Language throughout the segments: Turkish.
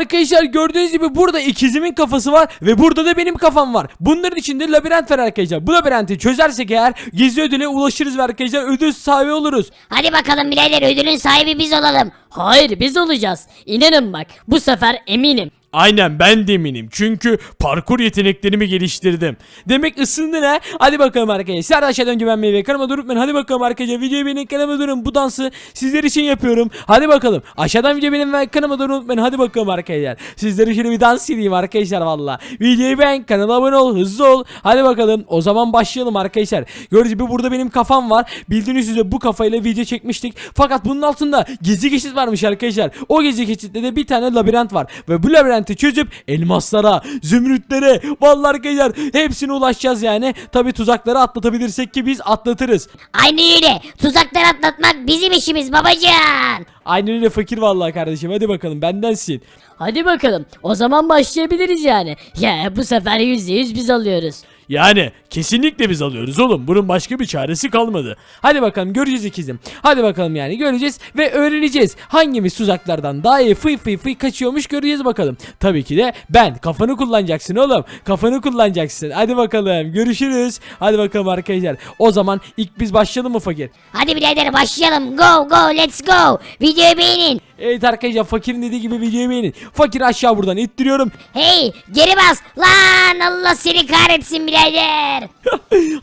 Arkadaşlar gördüğünüz gibi burada ikizimin kafası var ve burada da benim kafam var. Bunların içinde labirent var arkadaşlar. Bu labirenti çözersek eğer gizli ödüle ulaşırız ve arkadaşlar ödül sahibi oluruz. Hadi bakalım birader ödülün sahibi biz olalım. Hayır biz olacağız. İnanın bak bu sefer eminim. Aynen ben de eminim. Çünkü parkur yeteneklerimi geliştirdim. Demek ısındın ha. Hadi bakalım arkadaşlar. Aşağıdan güvenmeyi ve kanalıma durup ben. Hadi bakalım arkadaşlar. Videoyu beğenin kanalıma durun. Bu dansı sizler için yapıyorum. Hadi bakalım. Aşağıdan videoyu beğenin ve kanalıma durun unutmayın. Hadi bakalım arkadaşlar. Sizlere şöyle bir dans edeyim arkadaşlar valla. Videoyu beğen. Kanala abone ol. Hızlı ol. Hadi bakalım. O zaman başlayalım arkadaşlar. Gördüğünüz gibi burada benim kafam var. Bildiğiniz üzere bu kafayla video çekmiştik. Fakat bunun altında gizli geçit varmış arkadaşlar. O gizli geçitte de bir tane labirent var. Ve bu labirenti çözüp elmaslara, zümrütlere, vallahi arkadaşlar hepsine ulaşacağız yani. Tabi tuzakları atlatabilirsek ki biz atlatırız. Aynı öyle. Tuzakları atlatmak bizim işimiz babacan. Aynen öyle fakir vallahi kardeşim. Hadi bakalım bendensin. Hadi bakalım o zaman başlayabiliriz yani. Ya bu sefer yüzde yüz biz alıyoruz. Yani kesinlikle biz alıyoruz oğlum. Bunun başka bir çaresi kalmadı. Hadi bakalım göreceğiz ikizim. Hadi bakalım yani göreceğiz ve öğreneceğiz. Hangimiz tuzaklardan daha iyi fıy fıy fıy kaçıyormuş göreceğiz bakalım. Tabii ki de ben. Kafanı kullanacaksın oğlum. Kafanı kullanacaksın. Hadi bakalım görüşürüz. Hadi bakalım arkadaşlar. O zaman ilk biz başlayalım mı fakir? Hadi birader başlayalım. Go go let's go. Videoyu beğenin. Evet arkadaşlar fakirin dediği gibi videoyu beğenin. Fakir aşağı buradan ittiriyorum. Hey geri bas. Lan Allah seni kahretsin birader.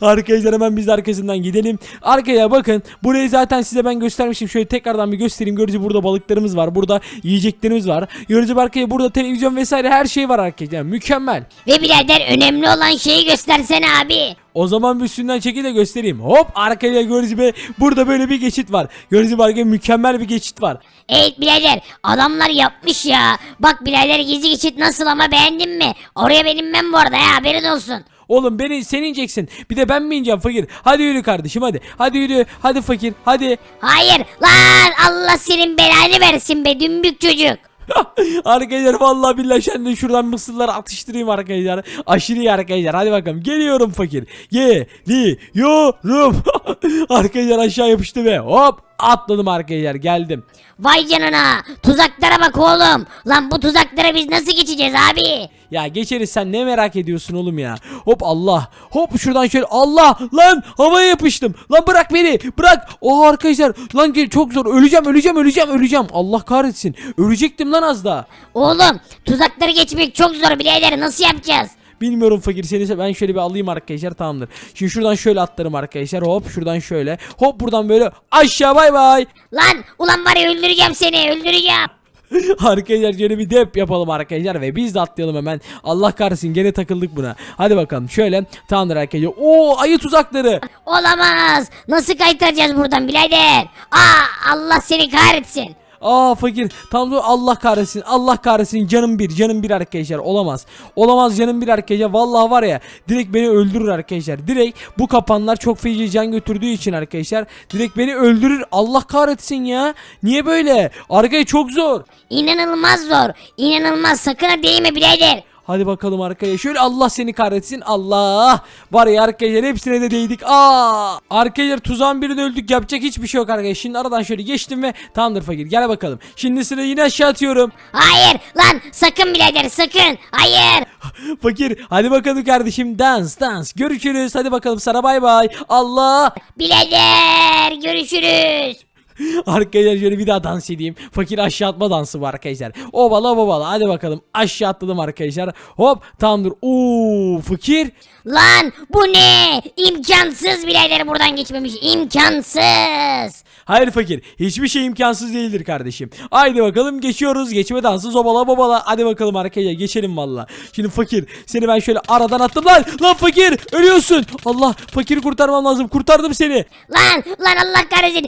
Arkadaşlar hemen biz de arkasından gidelim. Arkaya bakın. Burayı zaten size ben göstermiştim. Şöyle tekrardan bir göstereyim. Gibi burada balıklarımız var. Burada yiyeceklerimiz var. Gibi arkaya burada televizyon vesaire her şey var arkadaşlar. Mükemmel. Ve birader önemli olan şeyi göstersene abi. O zaman bir üstünden çeki de göstereyim. Hop arkaya gördüğünüz gibi burada böyle bir geçit var. Gördüğünüz gibi arkaya mükemmel bir geçit var. Evet birader adamlar yapmış ya. Bak birader gizli geçit nasıl ama beğendin mi? Oraya benim ben bu arada ya haberin olsun. Oğlum beni sen ineceksin. Bir de ben mi ineceğim fakir? Hadi yürü kardeşim hadi. Hadi yürü. Hadi fakir. Hadi. Hayır lan Allah senin belanı versin be dümbük çocuk. arkadaşlar vallahi billahi de şuradan mısırları atıştırayım arkadaşlar. Aşırı iyi arkadaşlar. Hadi bakalım. Geliyorum fakir. Geliyorum. arkadaşlar aşağı yapıştı ve hop atladım arkadaşlar. Geldim. Vay canına tuzaklara bak oğlum. Lan bu tuzaklara biz nasıl geçeceğiz abi? Ya geçeriz sen ne merak ediyorsun oğlum ya. Hop Allah. Hop şuradan şöyle Allah lan havaya yapıştım. Lan bırak beni. Bırak. Oha arkadaşlar lan gel- çok zor. Öleceğim öleceğim öleceğim öleceğim. Allah kahretsin. Ölecektim lan az daha. Oğlum tuzakları geçmek çok zor birader nasıl yapacağız? Bilmiyorum fakir seni ben şöyle bir alayım arkadaşlar tamamdır. Şimdi şuradan şöyle atlarım arkadaşlar hop şuradan şöyle hop buradan böyle aşağı bay bay. Lan ulan var ya öldüreceğim seni öldüreceğim. arkadaşlar şöyle bir dep yapalım arkadaşlar ve biz de atlayalım hemen. Allah kahretsin gene takıldık buna. Hadi bakalım şöyle tamamdır arkadaşlar. Oo ayı tuzakları. Olamaz. Nasıl kaytaracağız buradan birader? Aa Allah seni kahretsin. Aa fakir. Tam dur Allah kahretsin Allah kahretsin. Canım bir canım bir arkadaşlar. Olamaz. Olamaz canım bir arkadaşlar. Vallahi var ya direkt beni öldürür arkadaşlar. Direkt bu kapanlar çok feci can götürdüğü için arkadaşlar direkt beni öldürür. Allah kahretsin ya. Niye böyle? Arkaya çok zor. İnanılmaz zor. İnanılmaz. Sakın değme birader. Hadi bakalım arkaya. Şöyle Allah seni kahretsin. Allah. Var ya arkadaşlar hepsine de değdik. Aa! Arkadaşlar tuzağın birini öldük. Yapacak hiçbir şey yok arkadaşlar. Şimdi aradan şöyle geçtim ve tamamdır fakir. Gel bakalım. Şimdi sıra yine aşağı atıyorum. Hayır lan sakın birader sakın. Hayır. fakir hadi bakalım kardeşim. Dans dans. Görüşürüz. Hadi bakalım sana bay bay. Allah. Birader görüşürüz. Arkadaşlar şöyle bir daha dans edeyim. Fakir aşağı atma dansı var arkadaşlar. Obala obala. Hadi bakalım. Aşağı atladım arkadaşlar. Hop tamamdır. Oo fakir. Lan bu ne? İmkansız birader buradan geçmemiş. İmkansız. Hayır fakir. Hiçbir şey imkansız değildir kardeşim. Haydi bakalım geçiyoruz. Geçme dansı zobala babala. Hadi bakalım arkaya geçelim valla. Şimdi fakir seni ben şöyle aradan attım lan. Lan fakir ölüyorsun. Allah fakiri kurtarmam lazım. Kurtardım seni. Lan lan Allah kahretsin.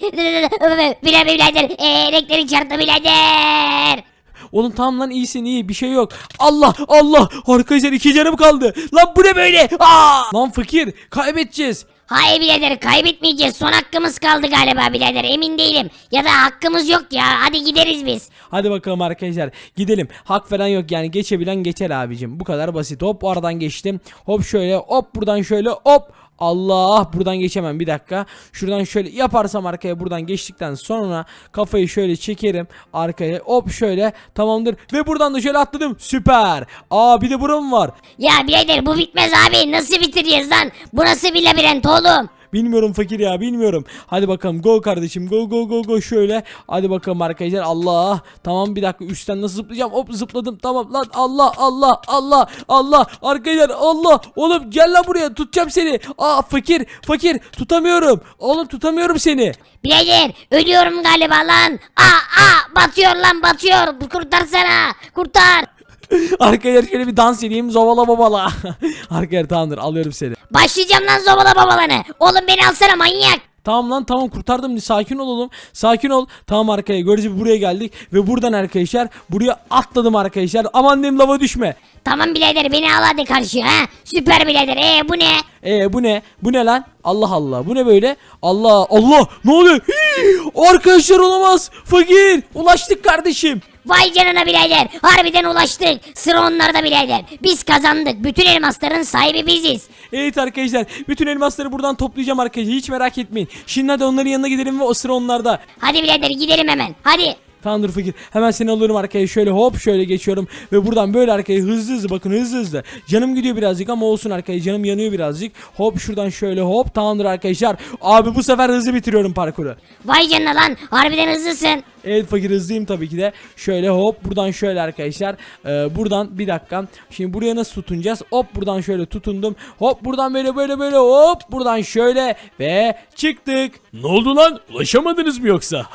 Birader. Ee, elektrik çarptı birader. Oğlum tamam lan iyisin iyi bir şey yok. Allah Allah arkadaşlar iki canım kaldı. Lan bu ne böyle? Aa! Lan fakir kaybedeceğiz. Hayır birader kaybetmeyeceğiz. Son hakkımız kaldı galiba birader. Emin değilim. Ya da hakkımız yok ya. Hadi gideriz biz. Hadi bakalım arkadaşlar gidelim. Hak falan yok yani geçebilen geçer abicim. Bu kadar basit. Hop aradan geçtim. Hop şöyle hop buradan şöyle hop. Allah buradan geçemem bir dakika. Şuradan şöyle yaparsam arkaya buradan geçtikten sonra kafayı şöyle çekerim arkaya hop şöyle tamamdır ve buradan da şöyle atladım süper. Aa bir de buram var. Ya birader bu bitmez abi. Nasıl bitireceğiz lan? Bu nasıl bir labirent oğlum? Bilmiyorum fakir ya bilmiyorum. Hadi bakalım go kardeşim go go go go şöyle. Hadi bakalım arkadaşlar Allah. Tamam bir dakika üstten nasıl zıplayacağım? Hop zıpladım tamam lan Allah Allah Allah Allah. Arkadaşlar Allah. Oğlum gel lan buraya tutacağım seni. Aa fakir fakir tutamıyorum. Oğlum tutamıyorum seni. Birader ölüyorum galiba lan. Aa aa batıyor lan batıyor. Kurtarsana. Kurtar. Arkadaşlar şöyle bir dans edeyim zovala babala. Arkadaşlar tamamdır alıyorum seni. Başlayacağım lan zobala babalanı. Oğlum beni alsana manyak. Tamam lan tamam kurtardım sakin ol oğlum sakin ol tamam arkaya gibi buraya geldik ve buradan arkadaşlar buraya atladım arkadaşlar aman diyeyim lava düşme Tamam birader beni al hadi karşıya ha. Süper birader. Ee bu ne? Ee bu ne? Bu ne lan? Allah Allah. Bu ne böyle? Allah Allah. Ne oluyor? Hii! Arkadaşlar olamaz. Fakir. Ulaştık kardeşim. Vay canına birader. Harbiden ulaştık. Sıra onlarda birader. Biz kazandık. Bütün elmasların sahibi biziz. Evet arkadaşlar. Bütün elmasları buradan toplayacağım arkadaşlar. Hiç merak etmeyin. Şimdi hadi onların yanına gidelim ve o sıra onlarda. Hadi birader gidelim hemen. Hadi. Tamamdır fakir. Hemen seni alıyorum arkaya. Şöyle hop şöyle geçiyorum. Ve buradan böyle arkaya hızlı hızlı bakın hızlı hızlı. Canım gidiyor birazcık ama olsun arkaya. Canım yanıyor birazcık. Hop şuradan şöyle hop. Tamamdır arkadaşlar. Abi bu sefer hızlı bitiriyorum parkuru. Vay canına lan. Harbiden hızlısın. Evet fakir hızlıyım tabii ki de. Şöyle hop buradan şöyle arkadaşlar. Ee, buradan bir dakika. Şimdi buraya nasıl tutunacağız? Hop buradan şöyle tutundum. Hop buradan böyle böyle böyle hop buradan şöyle ve çıktık. Ne oldu lan? Ulaşamadınız mı yoksa?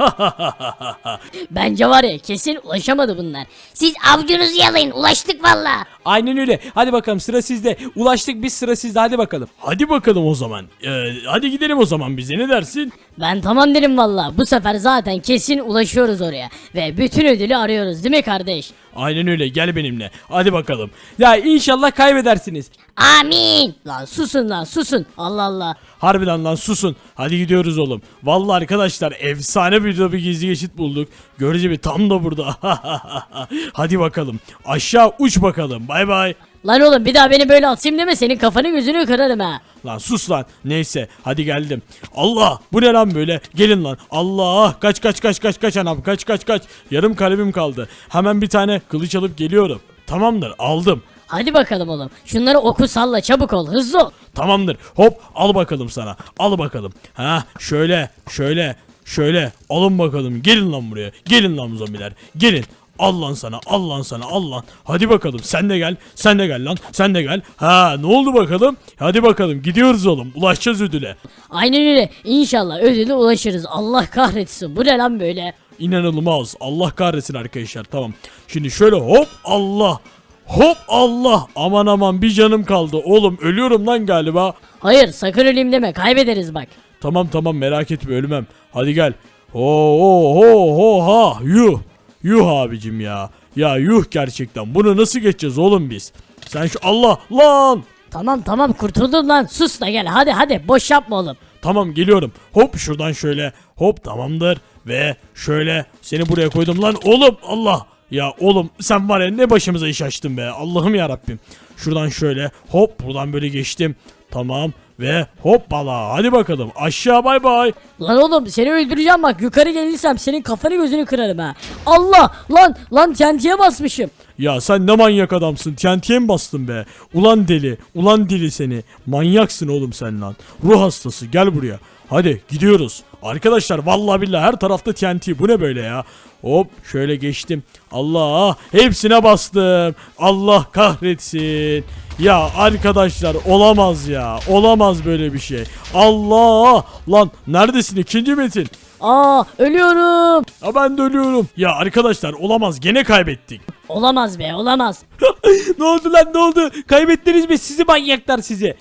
Bence var ya kesin ulaşamadı bunlar. Siz avcunuzu yalayın. Ulaştık valla. Aynen öyle. Hadi bakalım sıra sizde. Ulaştık biz sıra sizde. Hadi bakalım. Hadi bakalım o zaman. Ee, hadi gidelim o zaman bize ne dersin? Ben tamam derim valla. Bu sefer zaten kesin ulaşıyoruz oraya. Ve bütün ödülü arıyoruz değil mi kardeş? Aynen öyle. Gel benimle. Hadi bakalım. Ya inşallah kaybedersiniz. Amin. Lan susun lan susun. Allah Allah. Harbiden lan susun. Hadi gidiyoruz oğlum. Vallahi arkadaşlar efsane bir bir gizli geçit bulduk. Görücü bir tam da burada. Hadi bakalım. Aşağı uç bakalım. Bay bay. Lan oğlum bir daha beni böyle atayım deme senin kafanı gözünü kırarım ha. Lan sus lan. Neyse hadi geldim. Allah bu ne lan böyle? Gelin lan. Allah kaç kaç kaç kaç kaç anam kaç kaç kaç. Yarım kalbim kaldı. Hemen bir tane kılıç alıp geliyorum. Tamamdır aldım. Hadi bakalım oğlum. Şunları oku salla çabuk ol hızlı ol. Tamamdır. Hop al bakalım sana. Al bakalım. Ha şöyle şöyle şöyle alın bakalım. Gelin lan buraya. Gelin lan zombiler. Gelin. Al lan sana, al lan sana, al lan. Hadi bakalım sen de gel, sen de gel lan, sen de gel. Ha ne oldu bakalım? Hadi bakalım gidiyoruz oğlum, ulaşacağız ödüle. Aynen öyle. İnşallah ödüle ulaşırız. Allah kahretsin. Bu ne lan böyle? İnanılmaz, Allah kahretsin arkadaşlar, tamam. Şimdi şöyle hop Allah, hop Allah. Aman aman bir canım kaldı oğlum, ölüyorum lan galiba. Hayır sakın öleyim deme. Kaybederiz bak. Tamam tamam merak etme ölmem. Hadi gel. Ho ho ho ho ha yuh. Yuh abicim ya. Ya yuh gerçekten. Bunu nasıl geçeceğiz oğlum biz? Sen şu Allah lan. Tamam tamam kurtuldum lan. Sus da gel. Hadi hadi. Boş yapma oğlum. Tamam geliyorum. Hop şuradan şöyle. Hop tamamdır. Ve şöyle seni buraya koydum lan. Oğlum Allah. Ya oğlum sen var ya ne başımıza iş açtın be. Allah'ım ya Rabbim. Şuradan şöyle hop buradan böyle geçtim. Tamam ve hoppala hadi bakalım aşağı bay bay. Lan oğlum seni öldüreceğim bak. Yukarı gelirsem senin kafanı gözünü kırarım ha. Allah lan lan tentiye basmışım. Ya sen ne manyak adamsın. TNT'ye mi bastın be? Ulan deli. Ulan deli seni. Manyaksın oğlum sen lan. Ruh hastası. Gel buraya. Hadi gidiyoruz. Arkadaşlar vallahi billahi her tarafta TNT. Bu ne böyle ya? Hop şöyle geçtim. Allah hepsine bastım. Allah kahretsin. Ya arkadaşlar olamaz ya. Olamaz böyle bir şey. Allah lan neredesin ikinci metin? Aa ölüyorum. Ya ben de ölüyorum. Ya arkadaşlar olamaz gene kaybettik. Olamaz be olamaz. ne oldu lan ne oldu? Kaybettiniz mi sizi manyaklar sizi?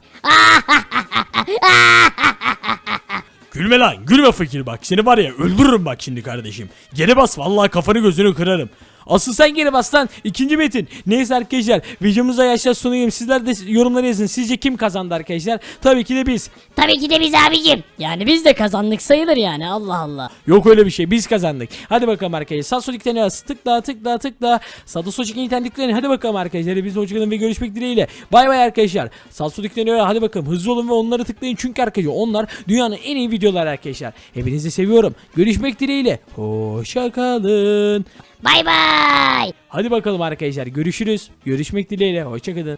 Gülme lan gülme fakir bak seni var ya öldürürüm bak şimdi kardeşim. Geri bas vallahi kafanı gözünü kırarım. Asıl sen geri bas lan. İkinci Metin. Neyse arkadaşlar videomuza yaşlar sunayım. Sizler de yorumlara yazın. Sizce kim kazandı arkadaşlar? Tabii ki de biz. Tabii ki de biz abicim. Yani biz de kazandık sayılır yani Allah Allah. Yok öyle bir şey. Biz kazandık. Hadi bakalım arkadaşlar. Arası tıkla tıkla tıkla. Çıkan internetlerini. Hadi bakalım arkadaşlar. Biz hoşçakalın ve görüşmek dileğiyle. Bay bay arkadaşlar. İkten arası. Hadi bakalım. Hızlı olun ve onları tıklayın. Çünkü arkadaşlar onlar dünyanın en iyi videoları arkadaşlar. Hepinizi seviyorum. Görüşmek dileğiyle. Hoşçakalın. Bay bay. Hadi bakalım arkadaşlar. Görüşürüz. Görüşmek dileğiyle. Hoşçakalın.